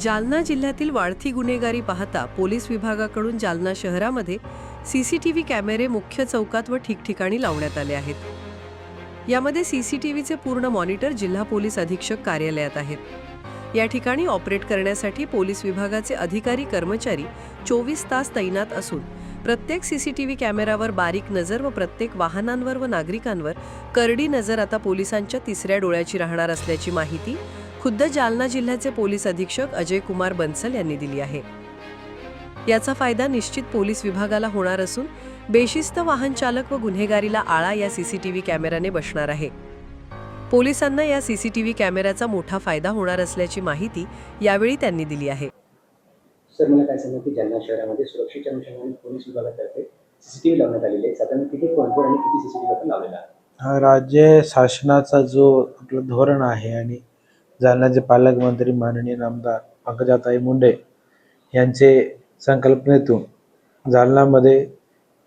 जालना जिल्ह्यातील वाढती गुन्हेगारी पाहता पोलीस विभागाकडून जालना शहरामध्ये सी सी टी व्ही कॅमेरे मुख्य चौकात व ठिकठिकाणी लावण्यात आले आहेत. यामध्ये सी सी टी व्हीचे पूर्ण मॉनिटर जिल्हा पोलीस अधीक्षक कार्यालयात आहेत. या ठिकाणी ऑपरेट करण्यासाठी पोलीस विभागाचे अधिकारी कर्मचारी चोवीस तास तैनात असून प्रत्येक सी सी टी व्ही कॅमेरावर बारीक नजर व प्रत्येक वाहनांवर व नागरिकांवर करडी नजर आता पोलिसांच्या तिसऱ्या डोळ्याची राहणार असल्याची माहिती खुद्द जालना जिल्ह्याचे पोलीस अधीक्षक अजय कुमार बन्सल यांनी दिली आहे. याचा फायदा निश्चित पोलीस विभागाला होणार असून बेशिस्त वाहन चालक व गुन्हेगारीला आळा या सीसीटीव्ही कॅमेऱ्याने बसणार आहे. पोलिसांना या सीसीटीव्ही कॅमेऱ्याचा मोठा फायदा होणार असल्याची माहिती यावेळी त्यांनी दिली आहे. सर मला काय सांगा की जालना शहरामध्ये सुरक्षेच्या अनुषंगाने पोलीस विभागातर्फे सीसीटीव्ही लावण्यात आलेले आहे. साधारण किती कोणकोण आणि किती सीसीटीव्ही आपण लावलेला आहे? हा राज्य शासनाचा जो आपलं धोरण आहे आणि जालन्याचे पालकमंत्री माननीय आमदार पंकजाताई मुंडे यांचे संकल्पनेतून जालनामध्ये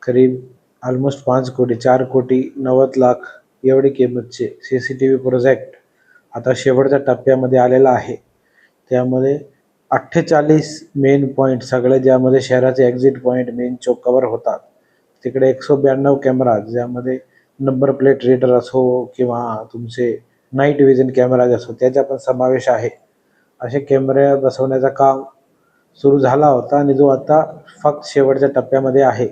करीब ऑलमोस्ट पाच कोटी चार कोटी नव्वद लाख एवढी किंमतचे C C T V project आता शेवटच्या टप्प्यामध्ये आलेला आहे. त्यामध्ये अठ्ठेचाळीस मेन पॉईंट सगळे ज्यामध्ये शहराचे एक्झिट पॉईंट मेन चौक कवर होतात. तिकडे एकशे ब्याण्णव कॅमेरा ज्यामध्ये नंबर प्लेट रीडर असो किंवा तुमचे नाईट विजन कॅमेराज असतो त्याचा पण समावेश आहे. असे कॅमेरे बसवण्याचा काम सुरू झाला होता आणि जो आता फक्त शेवटच्या टप्प्यामध्ये आहे.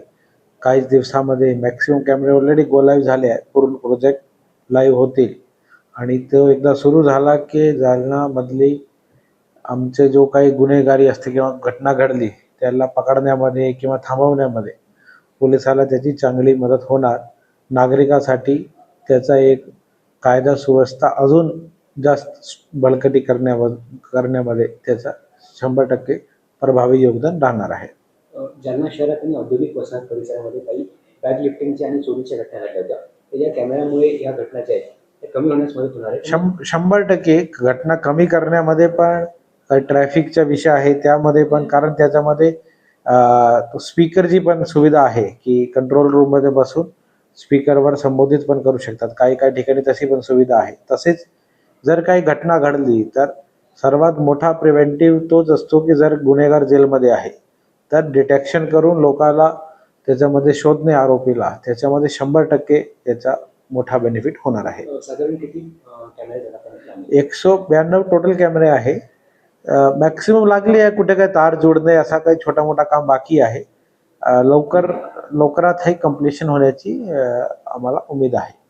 काहीच दिवसामध्ये मॅक्सिमम कॅमेरे ऑलरेडी गो लाईव्ह झाले आहे पूर्ण प्रोजेक्ट लाईव्ह होतील. आणि तो एकदा सुरू झाला की जालनामधली आमचे जो काही गुन्हेगारी असते किंवा घटना घडली त्याला पकडण्यामध्ये किंवा थांबवण्यामध्ये पोलिसाला त्याची चांगली मदत होणार. नागरिकासाठी त्याचा एक कायदा सुव्यवस्था अजून जास्त बळकटी करण्यामध्ये करण्यामध्ये त्याचा शंभर टक्के प्रभावी योगदान राहणार आहे. जालना शहरात आणि औद्योगिक वसाहत परिसरामध्ये काही बॅग लिफ्टिंगच्या आणि चोरीच्या घटना घडल्या होत्या. तर या कॅमेऱ्यामुळे या घटना ज्या आहेत त्या कमी होण्यास मदत होणार आहे. शं शंभर टक्के घटना कमी करण्यामध्ये पण ट्रॅफिकचा विषय आहे त्यामध्ये पण कारण त्याच्यामध्ये स्पीकरची पण सुविधा आहे की कंट्रोल रूममध्ये बसून स्पीकरवर संबोधित पण करू शकतात. काही काही ठिकाणी तशी पण सुविधा आहे. तसेच जर काही घटना घडली तर सर्वात मोठा प्रिव्हेंटिव्ह तोच असतो की जर गुन्हेगार जेलमध्ये आहे तर डिटेक्शन करून लोकाला त्याच्यामध्ये शोधणे आरोपीला त्याच्यामध्ये शंभर टक्के त्याचा मोठा बेनिफिट होणार आहे. साधारण किती? एकशे ब्याण्णव टोटल कॅमेरे आहे. मॅक्सिमम लागली आहे कुठे काही तार जोडणे असा काही छोटा मोठा काम बाकी आहे. लवकर लवकरात हे कम्प्लिशन होण्याची आम्हाला उमेद आहे.